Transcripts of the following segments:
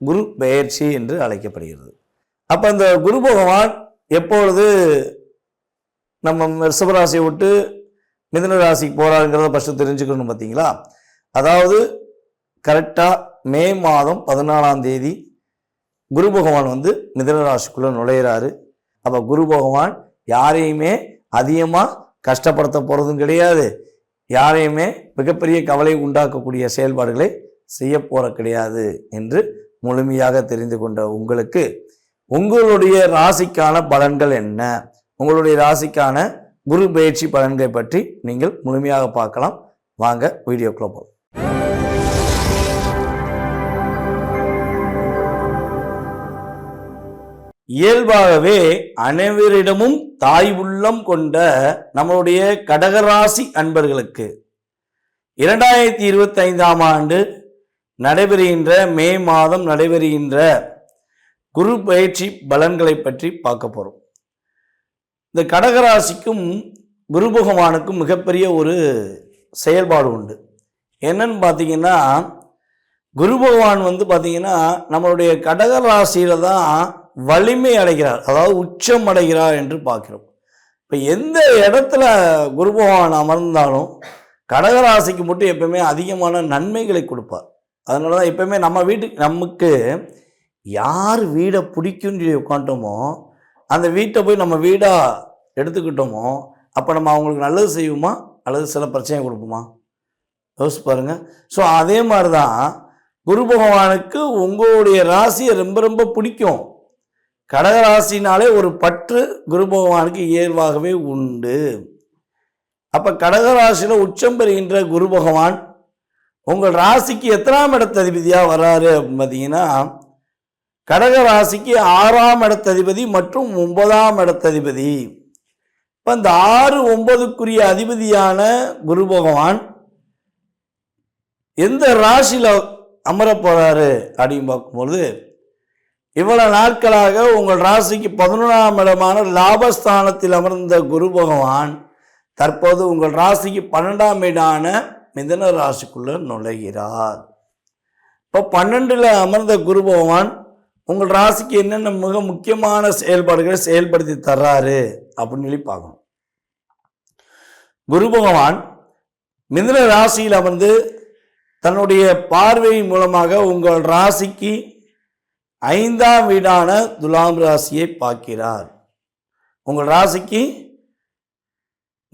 குரு பெயர்ச்சி என்று அழைக்கப்படுகிறது. அப்போ இந்த குரு பகவான் எப்பொழுது நம்ம ரிஷபராசியை விட்டு மிதன ராசிக்கு போகிறாருங்கிறத ஃபஸ்ட்டு தெரிஞ்சுக்கணும் பார்த்தீங்களா? அதாவது கரெக்டாக மே மாதம் பதினாலாம் தேதி குரு பகவான் வந்து மிதன ராசிக்குள்ளே நுழையிறாரு. அப்போ குரு பகவான் யாரையுமே அதிகமாக கஷ்டப்படுத்த போகிறதும் கிடையாது. யாரையுமே மிகப்பெரிய கவலை உண்டாக்கக்கூடிய செயல்பாடுகளை செய்ய போகிற கிடையாது என்று முழுமையாக தெரிந்து கொண்ட உங்களுக்கு உங்களுடைய ராசிக்கான பலன்கள் என்ன? உங்களுடைய ராசிக்கான குரு பயிற்சி பலன்களை பற்றி நீங்கள் முழுமையாக பார்க்கலாம். வாங்க வீடியோ போகலாம் இயல்பாகவே அனைவரிடமும் தாய் உள்ளம் கொண்ட நம்மளுடைய கடகராசி அன்பர்களுக்கு இரண்டாயிரத்தி இருபத்தி ஐந்தாம் ஆண்டு நடைபெறுகின்ற மே மாதம் நடைபெறுகின்ற குரு பயிற்சி பலன்களை பற்றி பார்க்க போகிறோம் இந்த கடகராசிக்கும் குரு பகவானுக்கும் மிகப்பெரிய ஒரு செயல்பாடு உண்டு. என்னன்னு பார்த்தீங்கன்னா குரு பகவான் வந்து பார்த்தீங்கன்னா நம்மளுடைய கடகராசியில் தான் வலிமை அடைகிறார். அதாவது உச்சம் அடைகிறார் என்று பார்க்கிறோம். இப்போ எந்த இடத்துல குரு பகவான் அமர்ந்தாலும் கடகராசிக்கு மட்டும் எப்பவுமே அதிகமான நன்மைகளை கொடுப்பார். அதனால தான் எப்பவுமே நம்ம வீட்டுக்கு நமக்கு யார் வீடை பிடிக்கும்னு சொல்லி உட்காந்துட்டோமோ அந்த வீட்டை போய் நம்ம வீடாக எடுத்துக்கிட்டோமோ அப்போ நம்ம அவங்களுக்கு நல்லது செய்வோமா? அல்லது சில பிரச்சனை கொடுப்போமா? யோசிச்சு பாருங்க. ஸோ அதே மாதிரி தான் குரு பகவானுக்கு உங்களுடைய ராசியை ரொம்ப ரொம்ப பிடிக்கும். கடகராசினாலே ஒரு பற்று குரு பகவானுக்கு இயல்பாகவே உண்டு. அப்போ கடகராசியில் உச்சம் பெறுகின்ற குரு பகவான் உங்கள் ராசிக்கு எத்தனாம் இடத்ததிபதியாக வராரு அப்படின்னு பார்த்தீங்கன்னா கடக ராசிக்கு ஆறாம் இடத்ததிபதி மற்றும் ஒன்பதாம் இடத்ததிபதி இப்போ இந்த ஆறு ஒன்பதுக்குரிய அதிபதியான குரு பகவான் எந்த ராசியில் அமரப்போகிறாரு அப்படின்னு பார்க்கும்பொழுது இவ்வளோ நாட்களாக உங்கள் ராசிக்கு பதினொன்றாம் இடமான லாபஸ்தானத்தில் அமர்ந்த குரு பகவான் தற்போது உங்கள் ராசிக்கு பன்னெண்டாம் இடான மிதன ராசிக்குள்ள நுழைகிறார். இப்போ பன்னெண்டில் அமர்ந்த குரு பகவான் உங்கள் ராசிக்கு என்னென்ன மிக முக்கியமான செயல்பாடுகளை செயல்படுத்தி தர்றாரு அப்படின்னு சொல்லி பார்க்கணும். குரு பகவான் மிதன ராசியில் அமர்ந்து தன்னுடைய பார்வை மூலமாக உங்கள் ராசிக்கு ஐந்தாம் வீடான துலாம் ராசியை பார்க்கிறார். உங்கள் ராசிக்கு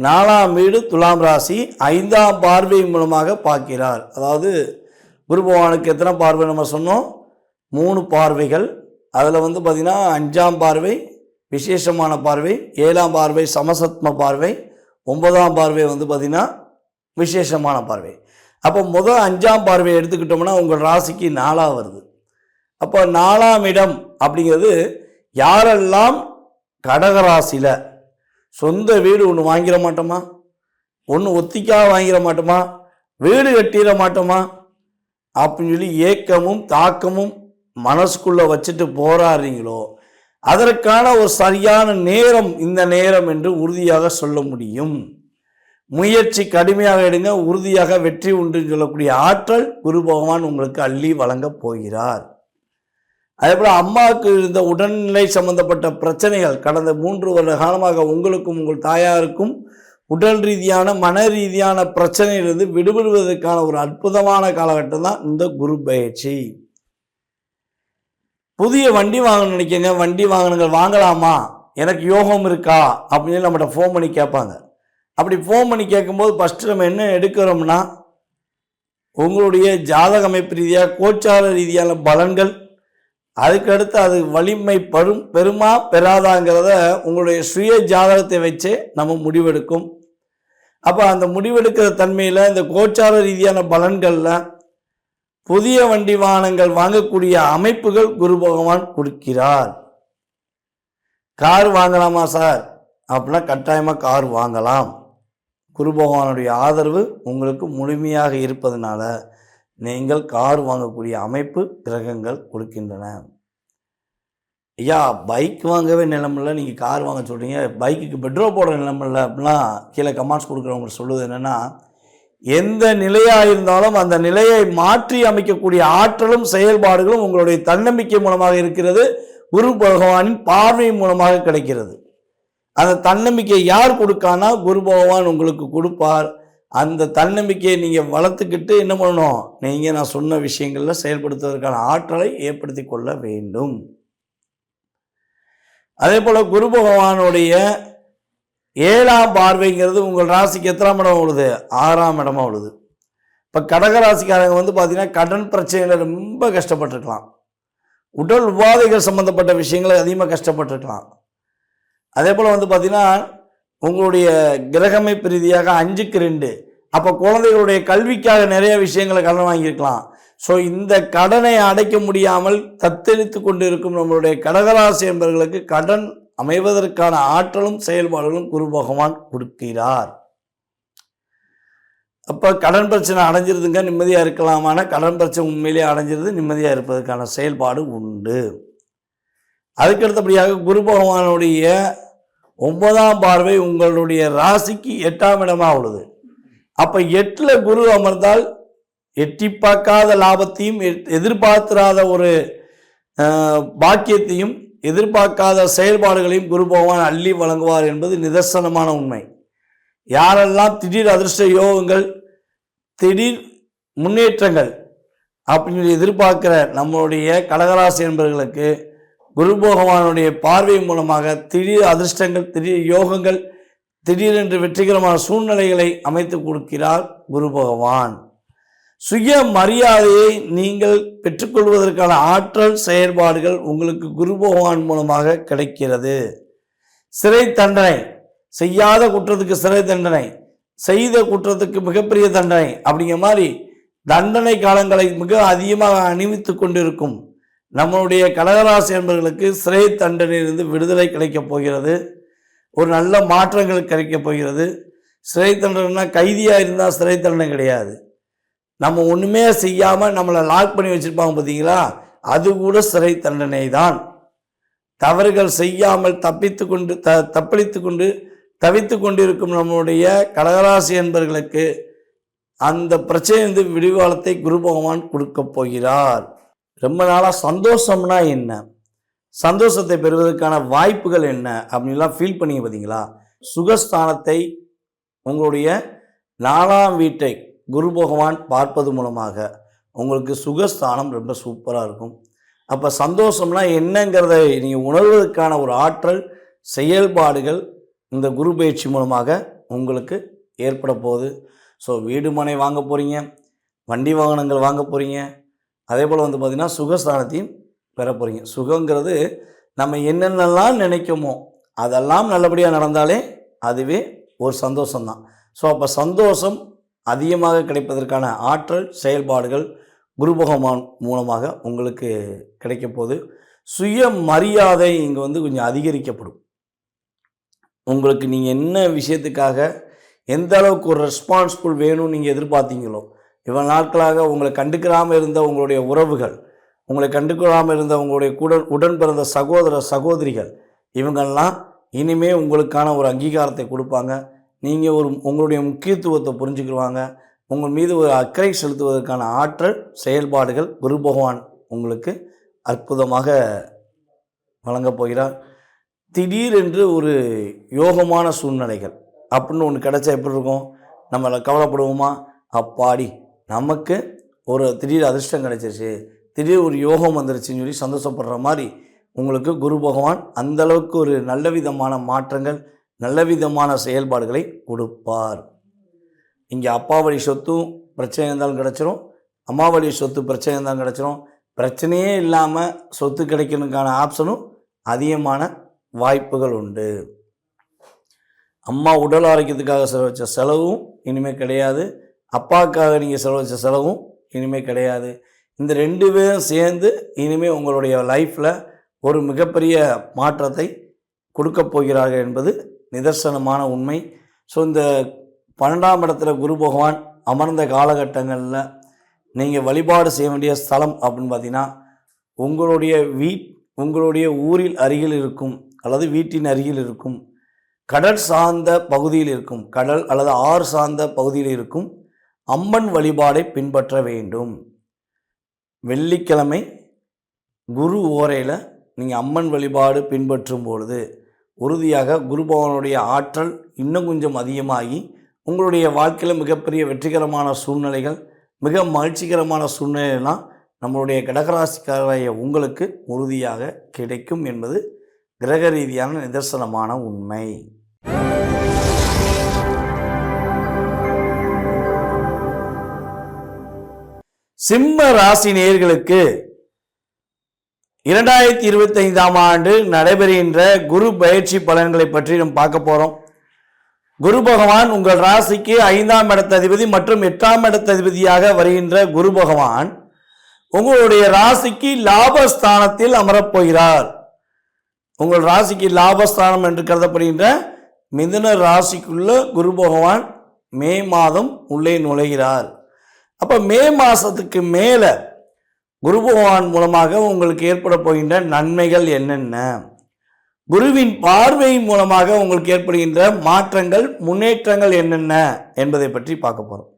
நாலாம் வீடு துலாம் ராசி ஐந்தாம் பார்வை மூலமாக பார்க்கிறார். அதாவது குரு பகவானுக்கு எத்தனை பார்வை நம்ம சொன்னோம்? மூணு பார்வைகள். அதில் வந்து பார்த்திங்கன்னா அஞ்சாம் பார்வை விசேஷமான பார்வை ஏழாம் பார்வை சமசத்ம பார்வை ஒன்பதாம் பார்வை வந்து பார்த்திங்கன்னா விசேஷமான பார்வை. அப்போ முதல் அஞ்சாம் பார்வை எடுத்துக்கிட்டோம்னா உங்கள் ராசிக்கு நாலாக வருது. அப்போ நாலாம் இடம் அப்படிங்கிறது யாரெல்லாம் கடகராசியில் சொந்த வீடு ஒன்று வாங்கிட மாட்டோமா? ஒன்று ஒத்திக்காக வாங்கிட மாட்டோமா? வீடு கட்டிட மாட்டோமா? அப்படின்னு சொல்லி ஏக்கமும் தாக்கமும் மனசுக்குள்ளே வச்சுட்டு போராடுறீங்களோ அதற்கான ஒரு சரியான நேரம் இந்த நேரம் என்று உறுதியாக சொல்ல முடியும். முயற்சி கடுமையாக எடுங்க உறுதியாக வெற்றி உண்டுன்னு சொல்லக்கூடிய ஆற்றல் குரு பகவான் உங்களுக்கு அள்ளி வழங்கப் போகிறார். அதே போல் அம்மாவுக்கு இருந்த உடல்நிலை சம்பந்தப்பட்ட பிரச்சனைகள் கடந்த மூன்று வருட காலமாக உங்களுக்கும் உங்கள் தாயாருக்கும் உடல் ரீதியான மன ரீதியான பிரச்சனையிலிருந்து விடுபடுவதற்கான ஒரு அற்புதமான காலகட்டம் தான் இந்த குரு பயிற்சி. புதிய வண்டி வாங்கணும்னு நினைக்கங்க. வண்டி வாங்கணுங்க வாங்கலாமா? எனக்கு யோகம் இருக்கா? அப்படின்னு நம்மகிட்ட ஃபோன் பண்ணி கேட்பாங்க. அப்படி ஃபோன் பண்ணி கேட்கும்போது ஃபஸ்ட்டு நம்ம என்ன எடுக்கிறோம்னா உங்களுடைய ஜாதக அமைப்பு ரீதியாக கோச்சார ரீதியான பலன்கள் அதுக்கடுத்து அது வலிமை பரும் பெருமா பெறாதாங்கிறத உங்களுடைய சுய ஜாதகத்தை வச்சே நம்ம முடிவெடுக்கும். அப்போ அந்த முடிவெடுக்கிற தன்மையில் இந்த கோச்சார ரீதியான பலன்களில் புதிய வண்டி வாகனங்கள் வாங்கக்கூடிய அமைப்புகள் குரு பகவான் கொடுக்கிறார். கார் வாங்கலாமா சார்? அப்படின்னா கட்டாயமாக கார் வாங்கலாம். குரு பகவானுடைய ஆதரவு உங்களுக்கு முழுமையாக இருப்பதனால. நீங்கள் கார் வாங்கக்கூடிய அமைப்பு கிரகங்கள் கொடுக்கின்றன. ஐயா பைக் வாங்கவே நிலமில்ல. நீங்கள் கார் வாங்க சொல்கிறீங்க பைக்குக்கு பெட்ரோல் போடுற நிலமில்ல அப்படிலாம் கீழே கமெண்ட்ஸ் கொடுக்குறவங்க சொல்லுவது என்னென்னா எந்த நிலையாக இருந்தாலும் அந்த நிலையை மாற்றி அமைக்கக்கூடிய ஆற்றலும் செயல்பாடுகளும் உங்களுடைய தன்னம்பிக்கை மூலமாக இருக்கிறது. குரு பகவானின் பார்வை மூலமாக கிடைக்கிறது. அந்த தன்னம்பிக்கை யார் கொடுக்கானா? குரு பகவான் உங்களுக்கு கொடுப்பார். அந்த தன்னம்பிக்கையை நீங்கள் வளர்த்துக்கிட்டு என்ன பண்ணணும்? நீங்கள் நான் சொன்ன விஷயங்களில் செயல்படுத்துவதற்கான ஆற்றலை ஏற்படுத்தி கொள்ள வேண்டும். அதே போல் குரு பகவானுடைய ஏழாம் பார்வைங்கிறது உங்கள் ராசிக்கு எத்தனாம் இடம் விழுது ஆறாம் இடமா விழுது இப்போ கடகராசிக்காரங்க வந்து பார்த்திங்கன்னா கடன் பிரச்சனையில் ரொம்ப கஷ்டப்பட்டிருக்கலாம். உடல் உபாதைகள் சம்மந்தப்பட்ட விஷயங்களை அதிகமாக கஷ்டப்பட்டிருக்கலாம். அதே போல் வந்து பார்த்திங்கன்னா உங்களுடைய கிரகமை பிரீதியாக அஞ்சுக்கு ரெண்டு. அப்போ குழந்தைகளுடைய கல்விக்காக நிறைய விஷயங்களை கடன் வாங்கியிருக்கலாம். ஸோ இந்த கடனை அடைக்க முடியாமல் தத்தெடுத்து கொண்டு இருக்கும் நம்மளுடைய கடகராசி என்பவர்களுக்கு கடன் அமைவதற்கான ஆற்றலும் செயல்பாடுகளும் குரு பகவான் கொடுக்கிறார். அப்போ கடன் பிரச்சனை அடைஞ்சிருதுங்க நிம்மதியாக இருக்கலாமான? கடன் பிரச்சனை உண்மையிலேயே அடைஞ்சிருது நிம்மதியாக இருப்பதற்கான செயல்பாடு உண்டு. அதுக்கடுத்தபடியாக குரு பகவானுடைய ஒன்பதாம் பார்வை உங்களுடைய ராசிக்கு எட்டாம் இடமாக உள்ளது. அப்போ எட்டில் குரு அமர்ந்தால் எட்டி பார்க்காத லாபத்தையும் எதிர்பார்த்திராத ஒரு பாக்கியத்தையும் எதிர்பார்க்காத செயல்பாடுகளையும் குரு பகவான் அள்ளி வழங்குவார் என்பது நிதர்சனமான உண்மை. யாரெல்லாம் திடீர் அதிர்ஷ்ட யோகங்கள் திடீர் முன்னேற்றங்கள் அப்படின்னு எதிர்பார்க்கிற நம்மளுடைய கடகராசி என்பவர்களுக்கு குரு பகவானுடைய பார்வை மூலமாக திடீர் அதிர்ஷ்டங்கள் திடீர் யோகங்கள் திடீரென்று வெற்றிகரமான சூழ்நிலைகளை அமைத்து கொடுக்கிறார் குரு பகவான். சுய மரியாதையை நீங்கள் பெற்றுக்கொள்வதற்கான ஆற்றல் செயல்பாடுகள் உங்களுக்கு குரு பகவான் மூலமாக கிடைக்கிறது. சிறை தண்டனை செய்யாத குற்றத்துக்கு சிறை தண்டனை செய்த குற்றத்துக்கு மிகப்பெரிய தண்டனை அப்படிங்கிற மாதிரி தண்டனை காலங்களை மிக அதிகமாக அணிவித்து கொண்டிருக்கும் நம்மளுடைய கடகராசி என்பவர்களுக்கு சிறை தண்டனையிலிருந்து விடுதலை கிடைக்கப் போகிறது. ஒரு நல்ல மாற்றங்கள் கிடைக்கப் போகிறது. சிறை தண்டனைனா கைதியாக இருந்தால் சிறை தண்டனை கிடையாது. நம்ம ஒன்றுமே செய்யாமல் நம்மளை லாக் பண்ணி வச்சுருப்பாங்க பார்த்தீங்களா அது கூட சிறை தண்டனை தான். தவறுகள் செய்யாமல் தப்பித்து கொண்டு த தப்பளித்து கொண்டு தவித்து கொண்டிருக்கும் நம்முடைய கடகராசி என்பர்களுக்கு அந்த பிரச்சனையிலிருந்து விடிவாளத்தை குரு பகவான் கொடுக்க போகிறார். ரொம்ப நாளாக சந்தோஷம்னா என்ன? சந்தோஷத்தை பெறுவதற்கான வாய்ப்புகள் என்ன அப்படின்லாம் ஃபீல் பண்ணிங்க பார்த்தீங்களா சுகஸ்தானத்தை உங்களுடைய நாலாம் வீட்டை குரு பகவான் பார்ப்பது மூலமாக உங்களுக்கு சுகஸ்தானம் ரொம்ப சூப்பராக இருக்கும். அப்போ சந்தோஷம்னா என்னங்கிறதை நீங்கள் உணர்வதற்கான ஒரு ஆற்றல் செயல்பாடுகள் இந்த குரு பயிற்சி மூலமாக உங்களுக்கு ஏற்பட போகுது. ஸோ வீடு மனை வாங்க போகிறீங்க வண்டி வாகனங்கள் வாங்க போகிறீங்க அதே போல் வந்து பார்த்திங்கன்னா சுகஸ்தானத்தையும் பெற போகிறீங்க சுகங்கிறது நம்ம என்னென்னலாம் நினைக்குமோ அதெல்லாம் நல்லபடியாக நடந்தாலே அதுவே ஒரு சந்தோஷம்தான். ஸோ அப்போ சந்தோஷம் அதிகமாக கிடைப்பதற்கான ஆற்றல் செயல்பாடுகள் குருபகவான் மூலமாக உங்களுக்கு கிடைக்க போகுது சுய மரியாதை இங்கே வந்து கொஞ்சம் அதிகரிக்கப்படும். உங்களுக்கு நீங்கள் என்ன விஷயத்துக்காக எந்த அளவுக்கு ஒரு ரெஸ்பான்ஸ்ஃபுல் வேணும்னு நீங்கள் எதிர்பார்த்தீங்களோ இவ்வளோ நாட்களாக உங்களை கண்டுக்கிறாமல் இருந்த உங்களுடைய உறவுகள் உங்களை கண்டுக்கொள்ளாமல் இருந்த உங்களுடைய கூட உடன் பிறந்த சகோதர சகோதரிகள் இவங்கெல்லாம் இனிமே உங்களுக்கான ஒரு அங்கீகாரத்தை கொடுப்பாங்க. நீங்கள் ஒரு உங்களுடைய முக்கியத்துவத்தை புரிஞ்சுக்கிடுவாங்க. உங்கள் மீது ஒரு அக்கறை செலுத்துவதற்கான ஆற்றல் செயல்பாடுகள் குரு பகவான் உங்களுக்கு அற்புதமாக வழங்கப் போகிறார். திடீரென்று ஒரு யோகமான சூழ்நிலைகள் அப்படின்னு ஒன்று கிடச்சா எப்படி இருக்கும்? நம்மளை கவலைப்படுவோமா? அப்பாடி நமக்கு ஒரு திடீர் அதிர்ஷ்டம் கிடச்சிருச்சு. திடீர் ஒரு யோகம் வந்துருச்சுன்னு சொல்லி சந்தோஷப்படுற மாதிரி உங்களுக்கு குரு பகவான் அந்த அளவுக்கு ஒரு நல்ல விதமான மாற்றங்கள் நல்ல விதமான செயல்பாடுகளை கொடுப்பார். இங்கே அப்பா வழி சொத்தும் பிரச்சனை இருந்தாலும் கிடச்சிரும் அம்மா வழி சொத்து பிரச்சனை இருந்தாலும் கிடச்சிரும். பிரச்சனையே இல்லாமல் சொத்து கிடைக்கணுக்கான ஆப்ஷனும் அதிகமான வாய்ப்புகள் உண்டு. அம்மா உடல் ஆரோக்கியத்துக்காக செலவச்ச செலவும் இனிமேல் கிடையாது. அப்பாவுக்காக நீங்கள் செலவச்ச செலவும் இனிமேல் கிடையாது. இந்த ரெண்டு பேரும் சேர்ந்து இனிமேல் உங்களுடைய லைஃப்பில் ஒரு மிகப்பெரிய மாற்றத்தை கொடுக்க போகிறார்கள் என்பது நிதர்சனமான உண்மை. ஸோ இந்த பன்னெண்டாம் இடத்துல குரு பகவான் அமர்ந்த காலகட்டங்களில் நீங்கள் வழிபாடு செய்ய வேண்டிய ஸ்தலம் அப்படின்னு பார்த்தீங்கன்னா உங்களுடைய வீட் உங்களுடைய ஊரில் அருகில் இருக்கும் அல்லது வீட்டின் அருகில் இருக்கும் கடல் சார்ந்த பகுதியில் இருக்கும் கடல் அல்லது ஆறு சார்ந்த பகுதியில் இருக்கும் அம்மன் வழிபாடை பின்பற்ற வேண்டும். வெள்ளிக்கிழமை குரு ஓரையில் நீங்கள் அம்மன் வழிபாடு பின்பற்றும் பொழுது உறுதியாக குரு பகவானுடைய ஆற்றல் இன்னும் கொஞ்சம் அதிகமாகி உங்களுடைய வாழ்க்கையில் மிகப்பெரிய வெற்றிகரமான சூழ்நிலைகள் மிக மகிழ்ச்சிகரமான சூழ்நிலையெல்லாம் நம்மளுடைய கடகராசிக்காரைய உங்களுக்கு உறுதியாக கிடைக்கும் என்பது கிரக ரீதியான நிதர்சனமான உண்மை. சிம்ம ராசி நேயர்களுக்கு இரண்டாயிரத்தி இருபத்தி ஐந்தாம் ஆண்டு நடைபெறுகின்ற குரு பயிற்சி பலன்களை பற்றி நம்ம பார்க்க போறோம். குரு பகவான் உங்கள் ராசிக்கு ஐந்தாம் இடத்ததிபதி மற்றும் எட்டாம் இடத்ததிபதியாக வருகின்ற குரு பகவான் உங்களுடைய ராசிக்கு லாபஸ்தானத்தில் அமரப்போகிறார். உங்கள் ராசிக்கு லாபஸ்தானம் என்று கருதப்படுகின்ற மிதுன ராசிக்குள்ள குரு பகவான் மே மாதம் உள்ளே நுழைகிறார். அப்போ மே மாதத்துக்கு மேலே குரு பகவான் மூலமாக உங்களுக்கு ஏற்பட போகின்ற நன்மைகள் என்னென்ன? குருவின் பார்வை மூலமாக உங்களுக்கு ஏற்படுகின்ற மாற்றங்கள் முன்னேற்றங்கள் என்னென்ன என்பதை பற்றி பார்க்க போகிறோம்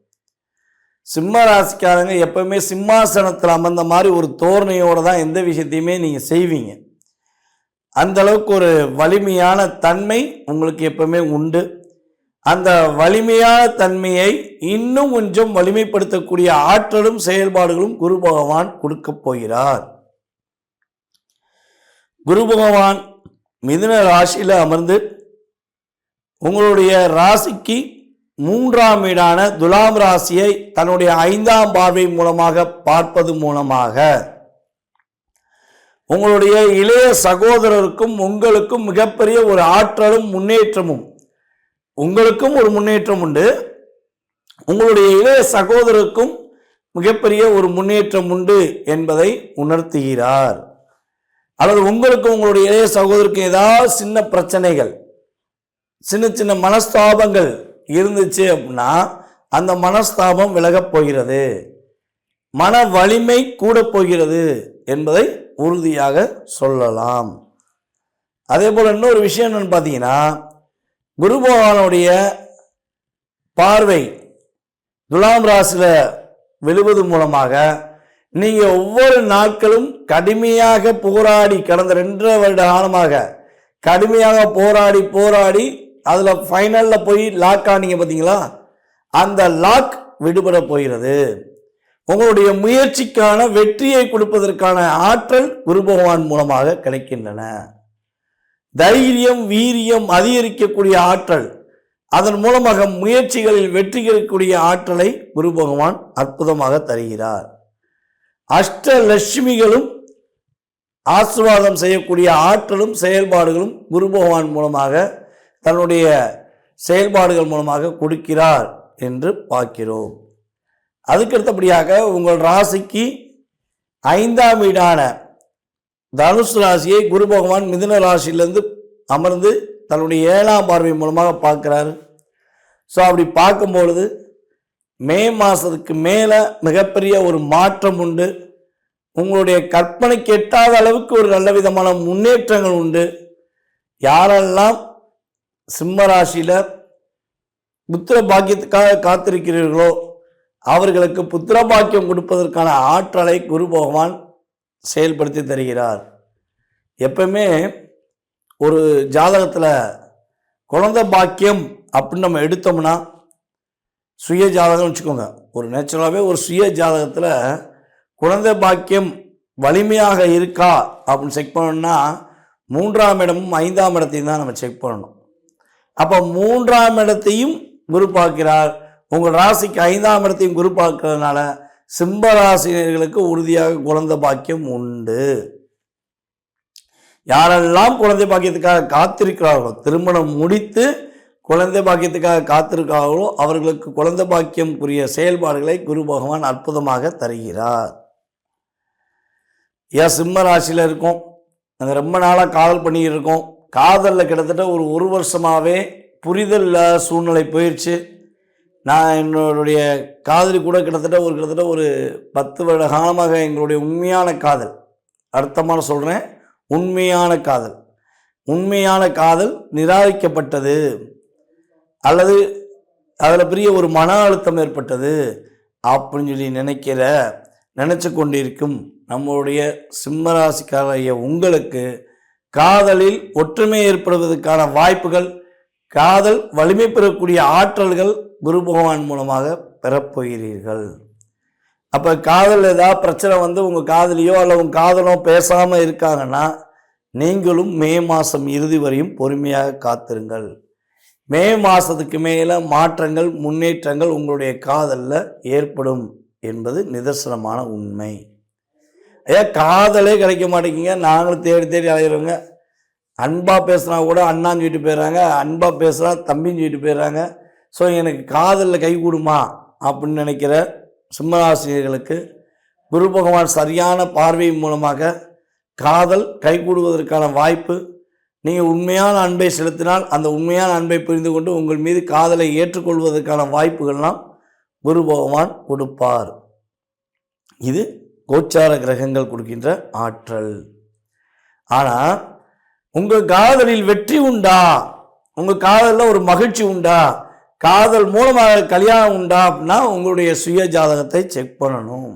சிம்ம ராசிக்காரங்க எப்பவுமே சிம்மாசனத்தில் அமர்ந்த மாதிரி ஒரு தோரணையோடு தான் எந்த விஷயத்தையுமே நீங்கள் செய்வீங்க. அந்த அளவுக்கு ஒரு வலிமையான தன்மை உங்களுக்கு எப்பவுமே உண்டு. அந்த வலிமையான தன்மையை இன்னும் கொஞ்சம் வலிமைப்படுத்தக்கூடிய ஆற்றலும் செயல்பாடுகளும் குரு பகவான் கொடுக்க போகிறார். குரு பகவான் மிதுன ராசியில் அமர்ந்து உங்களுடைய ராசிக்கு மூன்றாம் வீடான துலாம் ராசியை தன்னுடைய ஐந்தாம் பார்வை மூலமாக பார்ப்பது மூலமாக உங்களுடைய இளைய சகோதரருக்கும் உங்களுக்கும் மிகப்பெரிய ஒரு ஆற்றலும் முன்னேற்றமும் உங்களுக்கும் ஒரு முன்னேற்றம் உண்டு. உங்களுடைய இளைய சகோதரருக்கும் மிகப்பெரிய ஒரு முன்னேற்றம் உண்டு என்பதை உணர்த்துகிறார். அல்லது உங்களுக்கும் உங்களுடைய இளைய சகோதரருக்கும் ஏதாவது சின்ன பிரச்சனைகள் சின்ன சின்ன மனஸ்தாபங்கள் இருந்துச்சு அப்படின்னா அந்த மனஸ்தாபம் விலகப் போகிறது. மன வலிமை கூட போகிறது என்பதை உறுதியாக சொல்லலாம். அதே போல் இன்னொரு விஷயம் என்னன்னு பார்த்தீங்கன்னா குரு பகவானுடைய பார்வை துலாம் ராசியில் விழுவது மூலமாக நீங்கள் ஒவ்வொரு நாட்களும் கடுமையாக போராடி கடந்த ரெண்டரை வருட காலமாக கடுமையாக போராடி போராடி அதில் ஃபைனலில் போய் லாக் ஆனீங்க பார்த்தீங்களா அந்த லாக் விடுபட போகிறது. உங்களுடைய முயற்சிக்கான வெற்றியை கொடுப்பதற்கான ஆற்றல் குரு பகவான் மூலமாக கிடைக்கின்றன. தைரியம் வீரியம் அதிகரிக்கக்கூடிய ஆற்றல் அதன் மூலமாக முயற்சிகளில் வெற்றி கிடைக்கக்கூடிய ஆற்றலை குரு பகவான் அற்புதமாக தருகிறார். அஷ்டலட்சுமிகளும் ஆசிர்வாதம் செய்யக்கூடிய ஆற்றலும் செயல்பாடுகளும் குரு பகவான் மூலமாக தன்னுடைய செயல்பாடுகள் மூலமாக கொடுக்கிறார் என்று பார்க்கிறோம். அதுக்கடுத்தபடியாக உங்கள் ராசிக்கு ஐந்தாம் வீடான தனுசு ராசியை குரு பகவான் மிதுன ராசியிலேருந்து அமர்ந்து தன்னுடைய ஏழாம் பார்வை மூலமாக பார்க்குறாரு. ஸோ அப்படி பார்க்கும்பொழுது மே மாதத்துக்கு மேலே மிகப்பெரிய ஒரு மாற்றம் உண்டு. உங்களுடைய கற்பனைக்கு எட்டாத அளவுக்கு ஒரு நல்ல விதமான முன்னேற்றங்கள் உண்டு. யாரெல்லாம் சிம்ம ராசியில் புத்திர பாக்கியத்துக்காக காத்திருக்கிறீர்களோ அவர்களுக்கு புத்திர பாக்கியம் கொடுப்பதற்கான ஆற்றலை குரு பகவான் செயல்படுத்தி தருகிறார். எப்பவுமே ஒரு ஜாதகத்தில் குழந்தை பாக்கியம் அப்படின்னு நம்ம எடுத்தோம்னா சுய ஜாதகம்னு வச்சுக்கோங்க. ஒரு நேச்சுரலாகவே ஒரு சுய ஜாதகத்தில் குழந்தை பாக்கியம் வலிமையாக இருக்கா அப்படின்னு செக் பண்ணணும்னா மூன்றாம் இடமும் ஐந்தாம் இடத்தையும் தான் நம்ம செக் பண்ணணும். அப்போ மூன்றாம் இடத்தையும் குரு பார்க்கிறார். உங்கள் ராசிக்கு ஐந்தாம் இடத்தையும் குரு பார்க்கறதுனால சிம்பராசினியர்களுக்கு உறுதியாக குழந்தை பாக்கியம் உண்டு. யாரெல்லாம் குழந்தை பாக்கியத்துக்காக காத்திருக்கிறார்களோ திருமணம் முடித்து குழந்தை பாக்கியத்துக்காக காத்திருக்கிறார்களோ அவர்களுக்கு குழந்தை பாக்கியம் புரிய செயல்பாடுகளை குரு பகவான் அற்புதமாக தருகிறார். ஏன் சிம்ம ராசியில் இருக்கோம். நாங்கள் ரொம்ப நாளாக காதல் பண்ணிக்கிட்டு இருக்கோம் காதலில் கிட்டத்தட்ட ஒரு ஒரு வருஷமாகவே புரிதல் சூழ்நிலை போயிடுச்சு நான் என்னுடைய காதலி கூட கிட்டத்தட்ட ஒரு கிட்டத்தட்ட ஒரு பத்து வருட காலமாக எங்களுடைய உண்மையான காதல் அர்த்தமான சொல்கிறேன் உண்மையான காதல். உண்மையான காதல் நிராகரிக்கப்பட்டது அல்லது அதில் பெரிய ஒரு மன அழுத்தம் ஏற்பட்டது அப்படின்னு சொல்லி நினைக்கிற நினச்சி கொண்டிருக்கும் நம்மளுடைய சிம்மராசிக்காரைய உங்களுக்கு காதலில் ஒற்றுமை ஏற்படுவதற்கான வாய்ப்புகள் காதல் வலிமை பெறக்கூடிய ஆற்றல்கள் குரு பகவான் மூலமாக பெறப்போகிறீர்கள். அப்போ காதல் ஏதாவது பிரச்சனை வந்து உங்கள் காதலியோ அல்ல உங்கள் காதலோ பேசாமல் இருக்காங்கன்னா நீங்களும் மே மாதம் இறுதி வரையும் பொறுமையாக காத்திருங்கள். மே மாதத்துக்கு மேலே மாற்றங்கள் முன்னேற்றங்கள் உங்களுடைய காதலில் ஏற்படும் என்பது நிதர்சனமான உண்மை. ஏன் காதலே கிடைக்க மாட்டேங்குங்க. நாங்களும் தேடி தேடி அலையிறோங்க. அன்பாக பேசுனா கூட அண்ணான்னு சொல்லிட்டு போயிடுறாங்க. அன்பாக பேசுனா தம்பின்னு சொல்லிட்டு போயிடுறாங்க. ஸோ எனக்கு காதலில் கை கூடுமா? அப்படின்னு நினைக்கிற சிம்மராசிரியர்களுக்கு குரு பகவான் சரியான பார்வை மூலமாக காதல் கைகூடுவதற்கான வாய்ப்பு. நீங்கள் உண்மையான அன்பை செலுத்தினால் அந்த உண்மையான அன்பை புரிந்து கொண்டு உங்கள் மீது காதலை ஏற்றுக்கொள்வதற்கான வாய்ப்புகள்லாம் குரு பகவான் கொடுப்பார். இது கோச்சார கிரகங்கள் கொடுக்கின்ற ஆற்றல். ஆனால் உங்கள் காதலில் வெற்றி உண்டா? உங்கள் காதலில் ஒரு மகிழ்ச்சி உண்டா? காதல் மூலமாக கல்யாணம் உண்டா அப்படின்னா உங்களுடைய சுய ஜாதகத்தை செக் பண்ணணும்.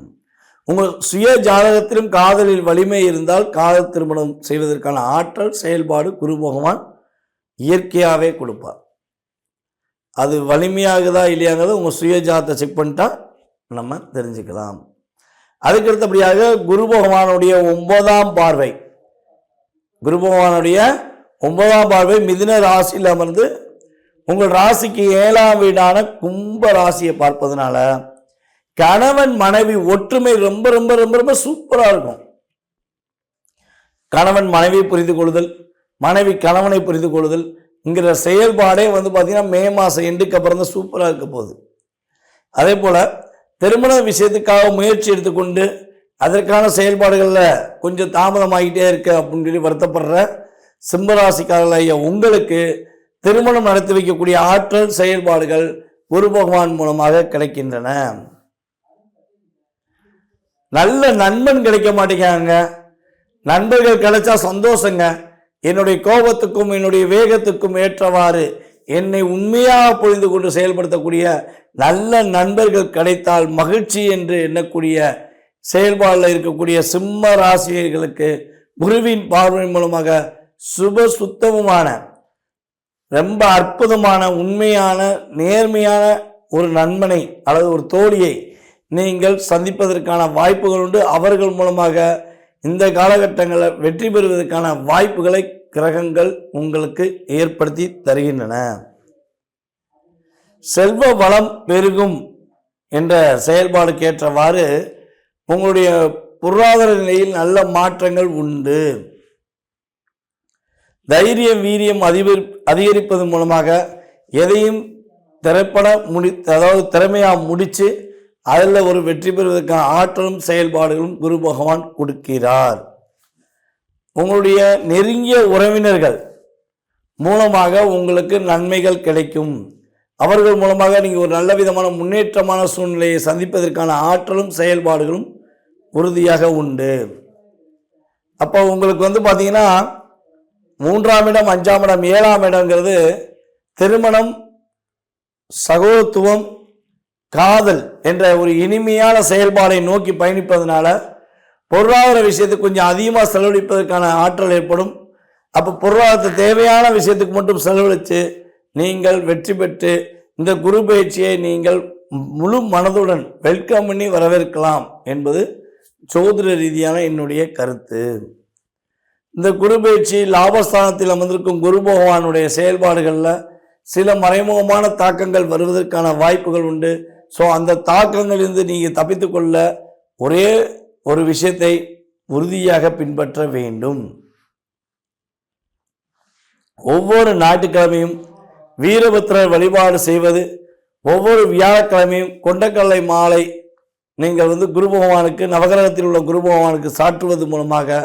உங்கள் சுய ஜாதகத்திலும் காதலில் வலிமை இருந்தால் காதல் திருமணம் செய்வதற்கான ஆற்றல் செயல்பாடு குரு பகவான் இயற்கையாகவே கொடுப்பார். அது வலிமையாகுதா இல்லையாங்கிறத உங்கள் சுய ஜாதகத்தை செக் பண்ணிட்டா நம்ம தெரிஞ்சுக்கலாம். அதுக்கு அடுத்தபடியாக குரு பகவானுடைய ஒன்பதாம் பார்வை. குரு பகவானுடைய ஒன்பதாம் பார்வை மிதுன ராசியில் அமர்ந்து உங்கள் ராசிக்கு ஏழாம் வீடான கும்ப ராசியை பார்ப்பதனால கணவன் மனைவி ஒற்றுமை ரொம்ப ரொம்ப ரொம்ப ரொம்ப சூப்பராக இருக்கும். கணவன் மனைவியை புரிந்து கொள்ளுதல் மனைவி கணவனை புரிந்து கொள்ளுதல் என்கிற செயல்பாடே வந்து பார்த்தீங்கன்னா மே மாதம் எண்டுக்கு அப்புறம் தான் சூப்பராக இருக்க போகுது. அதே போல் திருமண விஷயத்துக்காக முயற்சி எடுத்துக்கொண்டு அதற்கான செயல்பாடுகளில் கொஞ்சம் தாமதமாகிட்டே இருக்கு அப்படின்னு சொல்லி வருத்தப்படுற சிம்மராசிக்காரர்களைய உங்களுக்கு திருமணம் நடத்தி வைக்கக்கூடிய ஆற்றல் செயல்பாடுகள் குரு பகவான் மூலமாக கிடைக்கின்றன. நல்ல நண்பன் கிடைக்க மாட்டேங்கிறாங்க. நண்பர்கள் கிடைச்சா சந்தோஷங்க. என்னுடைய கோபத்துக்கும் என்னுடைய வேகத்துக்கும் ஏற்றவாறு என்னை உண்மையாக புரிந்து கொண்டு செயல்படுத்தக்கூடிய நல்ல நண்பர்கள் கிடைத்தால் மகிழ்ச்சி என்று எண்ணக்கூடிய செயல்பாடில் இருக்கக்கூடிய சிம்ம ராசியர்களுக்கு குருவின் பார்வை மூலமாக சுப சுத்தமுமான ரொம்ப அற்புதமான உண்மையான நேர்மையான ஒரு நண்பனை அல்லது ஒரு தோழியை நீங்கள் சந்திப்பதற்கான வாய்ப்புகள் உண்டு. அவர்கள் மூலமாக இந்த காலகட்டங்களில் வெற்றி பெறுவதற்கான வாய்ப்புகளை கிரகங்கள் உங்களுக்கு ஏற்படுத்தி தருகின்றன. செல்வ வளம் பெருகும் என்ற செயல்பாடுக்கு ஏற்றவாறு உங்களுடைய பொருளாதார நிலையில் நல்ல மாற்றங்கள் உண்டு. தைரியம் வீரியம் அதிபர் அதிகரிப்பதன் மூலமாக எதையும் திரைப்பட முடி அதாவது திறமையாக முடித்து அதில் ஒரு வெற்றி பெறுவதற்கான ஆற்றலும் செயல்பாடுகளும் குரு பகவான் கொடுக்கிறார். உங்களுடைய நெருங்கிய உறவினர்கள் மூலமாக உங்களுக்கு நன்மைகள் கிடைக்கும். அவர்கள் மூலமாக நீங்கள் ஒரு நல்ல விதமான முன்னேற்றமான சூழ்நிலையை சந்திப்பதற்கான ஆற்றலும் செயல்பாடுகளும் உறுதியாக உண்டு. அப்போ உங்களுக்கு வந்து பார்த்தீங்கன்னா மூன்றாம் இடம் அஞ்சாம் இடம் ஏழாம் இடங்கிறது திருமணம் சகோதரத்துவம் காதல் என்ற ஒரு இனிமையான செயல்பாடை நோக்கி பயணிப்பதனால பொருளாதார விஷயத்துக்கு கொஞ்சம் அதிகமாக செலவழிப்பதற்கான ஆற்றல் ஏற்படும். அப்போ பொருளாதாரத்தை தேவையான விஷயத்துக்கு மட்டும் செலவழித்து நீங்கள் வெற்றி பெற்று இந்த குரு பயிற்சியை நீங்கள் முழு மனதுடன் வெல்கம் பண்ணி வரவேற்கலாம் என்பது சோதிட ரீதியான என்னுடைய கருத்து. இந்த குரு பயிற்சி லாபஸ்தானத்தில் அமர்ந்திருக்கும் குரு பகவானுடைய செயல்பாடுகளில் சில மறைமுகமான தாக்கங்கள் வருவதற்கான வாய்ப்புகள் உண்டு. ஸோ அந்த தாக்கங்களிலிருந்து நீங்கள் தப்பித்துக்கொள்ள ஒரே ஒரு விஷயத்தை உறுதியாக பின்பற்ற வேண்டும். ஒவ்வொரு ஞாயிற்றுக்கிழமையும் வீரபுத்திரர் வழிபாடு செய்வது ஒவ்வொரு வியாழக்கிழமையும் கொண்டக்கல்லை மாலை நீங்கள் வந்து குரு பகவானுக்கு நவகிரகத்தில் உள்ள குரு பகவானுக்கு சாற்றுவது மூலமாக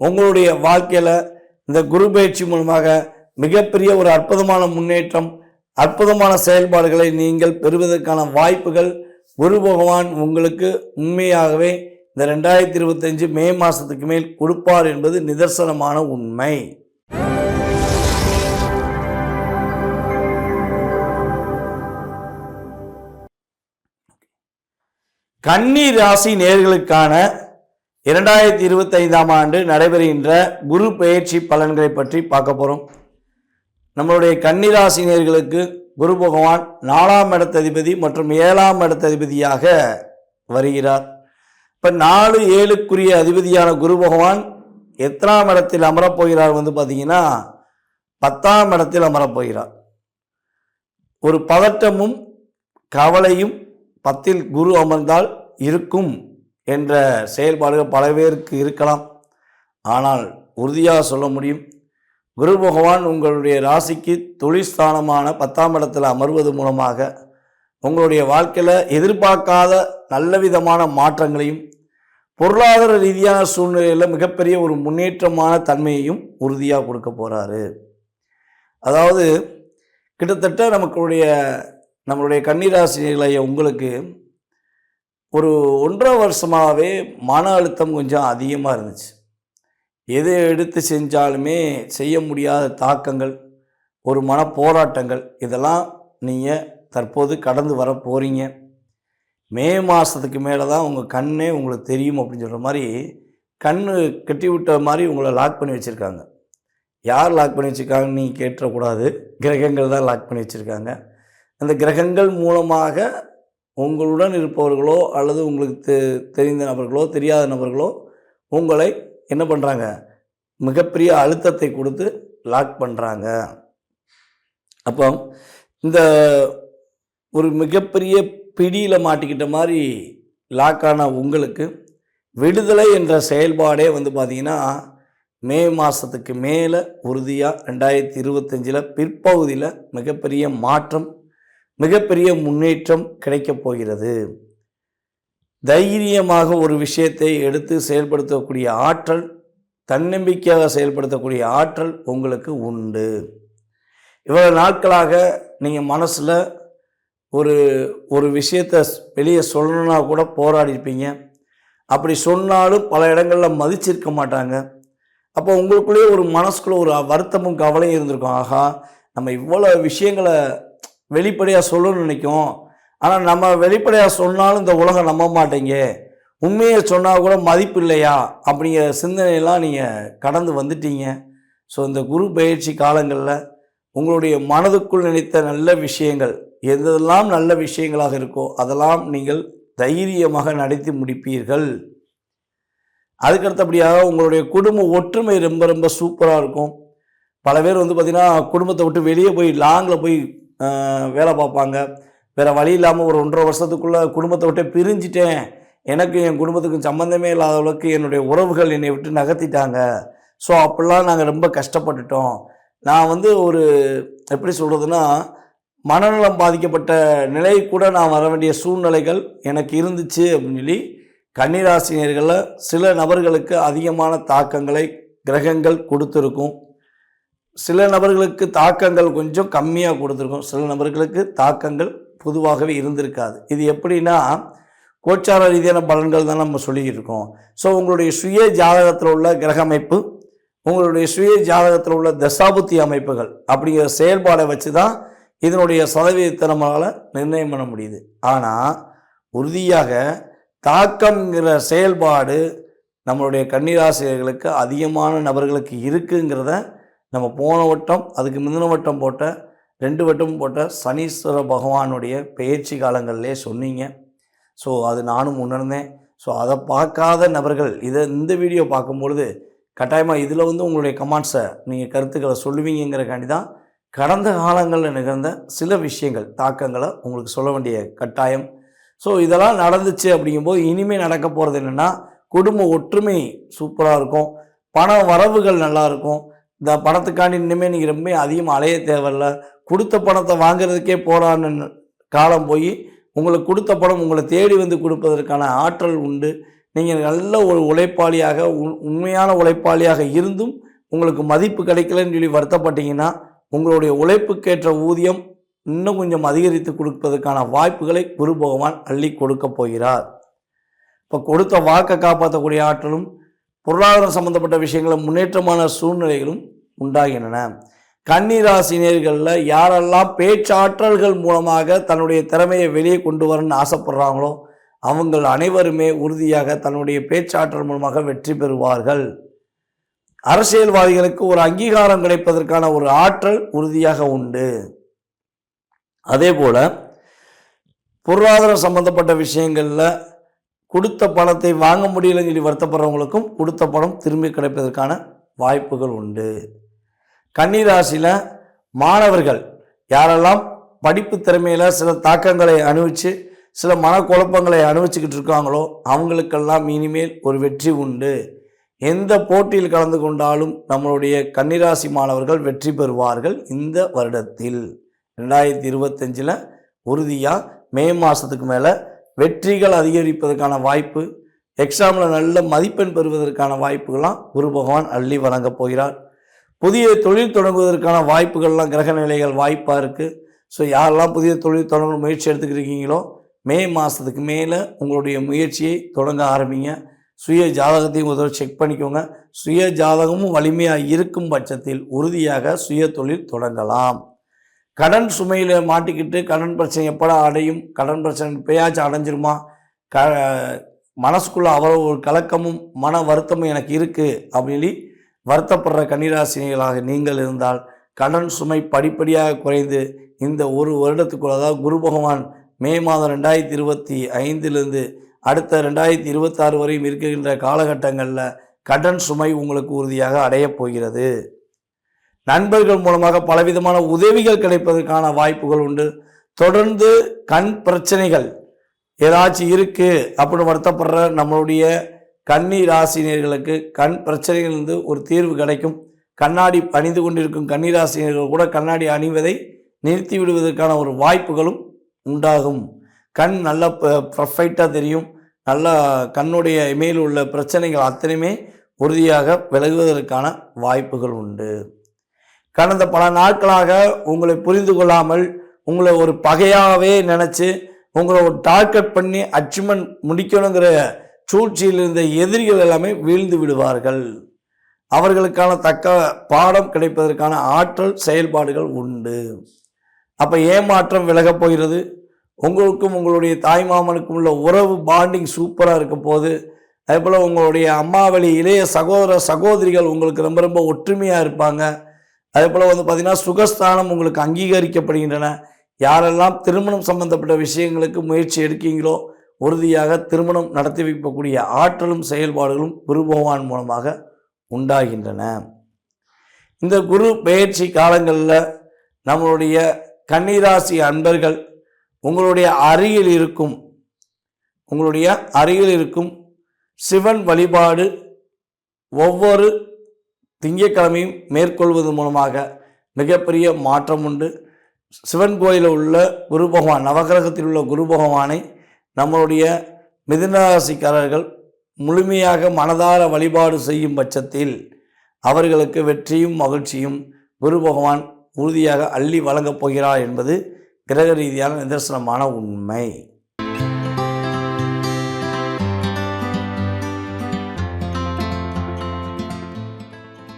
உங்களுடைய வாழ்க்கையில் இந்த குரு பயிற்சி மூலமாக மிகப்பெரிய ஒரு அற்புதமான முன்னேற்றம் அற்புதமான செயல்பாடுகளை நீங்கள் பெறுவதற்கான வாய்ப்புகள் குரு பகவான் உங்களுக்கு உண்மையாகவே இந்த ரெண்டாயிரத்தி இருபத்தஞ்சு மே மாதத்துக்கு மேல் கொடுப்பார் என்பது நிதர்சனமான உண்மை. கன்னி ராசி நேர்களுக்கான இரண்டாயிரத்தி இருபத்தைந்தாம் ஆண்டு நடைபெறுகின்ற குரு பெயர்ச்சி பலன்களை பற்றி பார்க்க போகிறோம் நம்மளுடைய கன்னிராசினியர்களுக்கு குரு பகவான் நாலாம் இடத்ததிபதி மற்றும் ஏழாம் இடத்ததிபதியாக வருகிறார். இப்போ நாலு ஏழுக்குரிய அதிபதியான குரு பகவான் எத்தனாம் இடத்தில் அமரப்போகிறார் வந்து பார்த்தீங்கன்னா பத்தாம் இடத்தில் அமரப்போகிறார் ஒரு பதட்டமும் கவலையும் பத்தில் குரு அமர்ந்தால் இருக்கும். என்ற செயல்பாடுகள் பல பேருக்கு இருக்கலாம். ஆனால் உறுதியாக சொல்ல முடியும் குரு பகவான் உங்களுடைய ராசிக்கு தொழிற்ஸ்தானமான பத்தாம் இடத்தில் அமர்வது மூலமாக உங்களுடைய வாழ்க்கையில் எதிர்பார்க்காத நல்ல விதமான மாற்றங்களையும் பொருளாதார ரீதியான சூழ்நிலையில் மிகப்பெரிய ஒரு முன்னேற்றமான தன்மையையும் உறுதியாக கொடுக்க போகிறாரு அதாவது கிட்டத்தட்ட நமக்குடைய நம்மளுடைய கன்னிராசினிகளைய உங்களுக்கு ஒரு ஒன்றரை வருஷமாகவே மன அழுத்தம் கொஞ்சம் அதிகமாக இருந்துச்சு. எதை எடுத்து செஞ்சாலுமே செய்ய முடியாத தாக்கங்கள் ஒரு மன போராட்டங்கள் இதெல்லாம் நீங்கள் தற்போது கடந்து வர போகிறீங்க மே மாதத்துக்கு மேலே தான் உங்கள் கண்ணே உங்களுக்கு தெரியும் அப்படின்னு சொல்கிற மாதிரி கண் கட்டி விட்ட மாதிரி உங்களை லாக் பண்ணி வச்சுருக்காங்க. யார் லாக் பண்ணி வச்சுருக்காங்கன்னு நீங்கள் கேட்டுறக்கூடாது. கிரகங்கள் தான் லாக் பண்ணி வச்சுருக்காங்க. அந்த கிரகங்கள் மூலமாக உங்களுடன் இருப்பவர்களோ அல்லது உங்களுக்கு தெ தெரிந்த நபர்களோ தெரியாத நபர்களோ உங்களை என்ன பண்ணுறாங்க மிகப்பெரிய அழுத்தத்தை கொடுத்து லாக் பண்ணுறாங்க அப்போ இந்த ஒரு மிகப்பெரிய பிடியில் மாட்டிக்கிட்ட மாதிரி லாக்கான உங்களுக்கு விடுதலை என்ற செயல்பாடே வந்து பார்த்திங்கன்னா மே மாதத்துக்கு மேலே உறுதியாக ரெண்டாயிரத்தி இருபத்தஞ்சில் பிற்பகுதியில் மிகப்பெரிய மாற்றம் மிகப்பெரிய முன்னேற்றம் கிடைக்கப் போகிறது. தைரியமாக ஒரு விஷயத்தை எடுத்து செயல்படுத்தக்கூடிய ஆற்றல் தன்னம்பிக்கையாக செயல்படுத்தக்கூடிய ஆற்றல் உங்களுக்கு உண்டு. இவ்வளவு நாட்களாக நீங்கள் மனசில் ஒரு ஒரு விஷயத்தை வெளியே சொல்லணுன்னா கூட போராடிருப்பீங்க. அப்படி சொன்னாலும் பல இடங்களில் மதிச்சிருக்க மாட்டாங்க. அப்போ உங்களுக்குள்ளேயே ஒரு மனசுக்குள்ளே ஒரு வருத்தமும் கவலையும் இருந்திருக்கும். ஆகா நம்ம இவ்வளோ விஷயங்களை வெளிப்படையாக சொல்லணும்னு நினைக்கும். ஆனால் நம்ம வெளிப்படையாக சொன்னாலும் இந்த உலகம் நம்ப மாட்டேங்க. உண்மையை சொன்னால் கூட மதிப்பு இல்லையா? அப்படிங்கிற சிந்தனையெல்லாம் நீங்கள் கடந்து வந்துட்டீங்க. ஸோ இந்த குரு பயிற்சி காலங்களில் உங்களுடைய மனதுக்குள் நினைத்த நல்ல விஷயங்கள் எதெல்லாம் நல்ல விஷயங்களாக இருக்கோ அதெல்லாம் நீங்கள் தைரியமாக நடத்தி முடிப்பீர்கள். அதுக்கடுத்தபடியாக உங்களுடைய குடும்ப ஒற்றுமை ரொம்ப ரொம்ப சூப்பராக இருக்கும். பல பேர் வந்து பார்த்திங்கன்னா குடும்பத்தை விட்டு வெளியே போய் லாங்கில் போய் வேலை பார்ப்பாங்க. வேறு வழி இல்லாமல் ஒரு ஒன்றரை வருஷத்துக்குள்ளே குடும்பத்தை விட்டு பிரிஞ்சிட்டேன். எனக்கு என் குடும்பத்துக்கும் சம்மந்தமே இல்லாத அளவுக்கு என்னுடைய உறவுகள் என்னை விட்டு நகர்த்திட்டாங்க. ஸோ அப்படிலாம் நாங்கள் ரொம்ப கஷ்டப்பட்டுட்டோம். நான் வந்து ஒரு எப்படி சொல்கிறதுனா மனநலம் பாதிக்கப்பட்ட நிலை கூட நான் வர வேண்டிய சூழ்நிலைகள் எனக்கு இருந்துச்சு அப்படின்னு சொல்லி கன்னிராசினியர்களில் சில நபர்களுக்கு அதிகமான தாக்கங்களை கிரகங்கள் கொடுத்துருக்கும். சில நபர்களுக்கு தாக்கங்கள் கொஞ்சம் கம்மியாக கொடுத்துருக்கும். சில நபர்களுக்கு தாக்கங்கள் பொதுவாகவே இருந்திருக்காது. இது எப்படின்னா கோச்சார ரீதியான பலன்கள் தான் நம்ம சொல்லிக்கிட்டு இருக்கோம் ஸோ உங்களுடைய சுய ஜாதகத்தில் உள்ள கிரக அமைப்பு உங்களுடைய சுய ஜாதகத்தில் உள்ள தசாபுத்தி அமைப்புகள் அப்படிங்கிற செயல்பாடை வச்சு தான் இதனுடைய சதவீதத்தை நம்மளால் நிர்ணயம் பண்ண முடியுது. ஆனால் உறுதியாக தாக்கம்ங்கிற செயல்பாடு நம்மளுடைய கன்னிராசிரியர்களுக்கு அதிகமான நபர்களுக்கு இருக்குங்கிறத நம்ம போன வட்டம் அதுக்கு முந்தின வட்டம் போட்ட ரெண்டு வட்டம் போட்ட சனீஸ்வர பகவானுடைய பயிற்சி காலங்கள்லே சொன்னீங்க. ஸோ அது நானும் உணர்ந்தேன். ஸோ அதை பார்க்காத நபர்கள் இதை இந்த வீடியோ பார்க்கும்பொழுது கட்டாயமாக இதில் வந்து உங்களுடைய கமெண்ட்ஸை நீங்கள் கருத்துக்களை சொல்லுவீங்கிறக்காண்டி தான் கடந்த காலங்களில் நிகழ்ந்த சில விஷயங்கள் தாக்கங்களை உங்களுக்கு சொல்ல வேண்டிய கட்டாயம். ஸோ இதெல்லாம் நடந்துச்சு அப்படிங்கும்போது இனிமேல் நடக்க போகிறது என்னென்னா குடும்ப ஒற்றுமை சூப்பராக இருக்கும். பண வரவுகள் நல்லாயிருக்கும் இந்த பணத்துக்காண்டி இனிமேல் நீங்கள் ரொம்ப அதிகமாக அலைய தேவையில்ல. கொடுத்த பணத்தை வாங்குறதுக்கே போராடின காலம் போய் உங்களுக்கு கொடுத்த பணம் உங்களை தேடி வந்து கொடுப்பதற்கான ஆற்றல் உண்டு. நீங்கள் நல்ல ஒரு உழைப்பாளியாக உண்- உண்மையான உழைப்பாளியாக இருந்தும் உங்களுக்கு மதிப்பு கிடைக்கலன்னு சொல்லி வருத்தப்பட்டீங்கன்னா உங்களுடைய உழைப்புக்கேற்ற ஊதியம் இன்னும் கொஞ்சம் அதிகரித்து கொடுப்பதற்கான வாய்ப்புகளை குரு பகவான் அள்ளி கொடுக்க போகிறார். இப்போ கொடுத்த வாக்கை காப்பாற்றக்கூடிய ஆற்றலும் பொருளாதாரம் சம்பந்தப்பட்ட விஷயங்களும் முன்னேற்றமான சூழ்நிலைகளும் உண்டாகின்றன. கன்னிராசினியர்களில் யாரெல்லாம் பேச்சாற்றல்கள் மூலமாக தன்னுடைய திறமையை வெளியே கொண்டு வரணும்னு ஆசைப்படுறாங்களோ அவங்கள் அனைவருமே உறுதியாக தன்னுடைய பேச்சாற்றல் மூலமாக வெற்றி பெறுவார்கள். அரசியல்வாதிகளுக்கு ஒரு அங்கீகாரம் கிடைப்பதற்கான ஒரு ஆற்றல் உறுதியாக உண்டு. அதே போல் பொருளாதாரம் சம்பந்தப்பட்ட விஷயங்களில் கொடுத்த பணத்தை வாங்க முடியலன்னு சொல்லி வருத்தப்படுறவங்களுக்கும் கொடுத்த பணம் திரும்பி கிடைப்பதற்கான வாய்ப்புகள் உண்டு. கன்னிராசியில் மாணவர்கள் யாரெல்லாம் படிப்பு திறமையில் சில தாக்கங்களை அனுபவித்து சில மனக்குழப்பங்களை அனுபவிச்சுக்கிட்டு இருக்காங்களோ அவங்களுக்கெல்லாம் இனிமேல் ஒரு வெற்றி உண்டு. எந்த போட்டியில் கலந்து கொண்டாலும் நம்மளுடைய கன்னிராசி மாணவர்கள் வெற்றி பெறுவார்கள் இந்த வருடத்தில். ரெண்டாயிரத்தி இருபத்தஞ்சில் உறுதியாக மே மாதத்துக்கு மேலே வெற்றிகள் அதிகரிப்பதற்கான வாய்ப்பு எக்ஸாமில் நல்ல மதிப்பெண் பெறுவதற்கான வாய்ப்புகள்லாம் குரு பகவான் அள்ளி வழங்கப் போகிறார். புதிய தொழில் தொடங்குவதற்கான வாய்ப்புகள்லாம் கிரக நிலைகள் வாய்ப்பாக இருக்குது ஸோ யாரெல்லாம் புதிய தொழில் தொடங்க முயற்சி எடுத்துக்கிறீங்களோ மே மாதத்துக்கு மேலே உங்களுடைய முயற்சியை தொடங்க ஆரம்பிங்க. சுய ஜாதகத்தையும் ஒரு செக் பண்ணிக்கோங்க. சுய ஜாதகமும் வலிமையாக இருக்கும் பட்சத்தில் உறுதியாக சுய தொழில் தொடங்கலாம். கடன் சுமையில் மாட்டிக்கிட்டு கடன் பிரச்சனை எப்படா அடையும்? கடன் பிரச்சனை பேயாச்சும் அடைஞ்சிருமா? க மனசுக்குள்ள அவ்வளோ ஒரு கலக்கமும் மன வருத்தமும் எனக்கு இருக்குது அப்படின்னு வருத்தப்படுற கன்னிராசினிகளாக நீங்கள் இருந்தால் கடன் சுமை படிப்படியாக குறைந்து இந்த ஒரு வருடத்துக்குள்ள அதாவது குரு பகவான் மே மாதம் ரெண்டாயிரத்தி இருபத்தி ஐந்திலிருந்து அடுத்த ரெண்டாயிரத்தி இருபத்தாறு வரையும் இருக்கின்ற காலகட்டங்களில் கடன் சுமை உங்களுக்கு உறுதியாக அடையப் போகிறது. நண்பர்கள் மூலமாக பலவிதமான உதவிகள் கிடைப்பதற்கான வாய்ப்புகள் உண்டு. தொடர்ந்து கண் பிரச்சனைகள் ஏதாச்சும் இருக்குது அப்படின்னு வருத்தப்படுற நம்மளுடைய கன்னி ராசினியர்களுக்கு கண் பிரச்சனைகளிலிருந்து ஒரு தீர்வு கிடைக்கும். கண்ணாடி அணிந்து கொண்டிருக்கும் கன்னிராசினியர்கள் கூட கண்ணாடி அணிவதை நிறுத்தி விடுவதற்கான ஒரு வாய்ப்புகளும் உண்டாகும். கண் நல்ல ப்ரொஃபைட்டாக தெரியும். நல்லா கண்ணுடைய மேல் உள்ள பிரச்சனைகள் அத்தனையுமே உறுதியாக விலகுவதற்கான வாய்ப்புகள் உண்டு. கடந்த பல நாட்களாக உங்களை புரிந்து கொள்ளாமல் உங்களை ஒரு பகையாகவே நினச்சி உங்களை ஒரு டார்கெட் பண்ணி அச்சீவ்மெண்ட் முடிக்கணுங்கிற சூழ்ச்சியில் இருந்த எதிரிகள் எல்லாமே வீழ்ந்து விடுவார்கள். அவர்களுக்கான தக்க பாடம் கிடைப்பதற்கான ஆற்றல் செயல்பாடுகள் உண்டு. அப்போ ஏமாற்றம் விலகப் போகிறது. உங்களுக்கும் உங்களுடைய தாய் மாமனுக்கும் உள்ள உறவு பாண்டிங் சூப்பராக இருக்க போது அதே போல் உங்களுடைய அம்மாவளி இளைய சகோதர சகோதரிகள் உங்களுக்கு ரொம்ப ரொம்ப ஒற்றுமையாக இருப்பாங்க. அதே போல் வந்து பார்த்திங்கன்னா சுகஸ்தானம் உங்களுக்கு அங்கீகரிக்கப்படுகின்றன. யாரெல்லாம் திருமணம் சம்பந்தப்பட்ட விஷயங்களுக்கு முயற்சி எடுக்கீங்களோ உறுதியாக திருமணம் நடத்தி வைக்கக்கூடிய ஆற்றலும் செயல்பாடுகளும் குரு பகவான் மூலமாக உண்டாகின்றன. இந்த குரு பயிற்சி காலங்களில் நம்மளுடைய கன்னிராசி அன்பர்கள் உங்களுடைய அருகில் இருக்கும் உங்களுடைய அருகில் இருக்கும் சிவன் வழிபாடு ஒவ்வொரு திங்கட்கிழமையும் மேற்கொள்வது மூலமாக மிகப்பெரிய மாற்றம் உண்டு. சிவன் கோயிலில் உள்ள குரு பகவான் நவகிரகத்தில் உள்ள குரு பகவானை நம்மளுடைய மிதுனராசிக்காரர்கள் முழுமையாக மனதார வழிபாடு செய்யும் பட்சத்தில் அவர்களுக்கு வெற்றியும் மகிழ்ச்சியும் குரு பகவான் உறுதியாக அள்ளி வழங்கப் போகிறார் என்பது கிரக ரீதியான நிதர்சனமான உண்மை.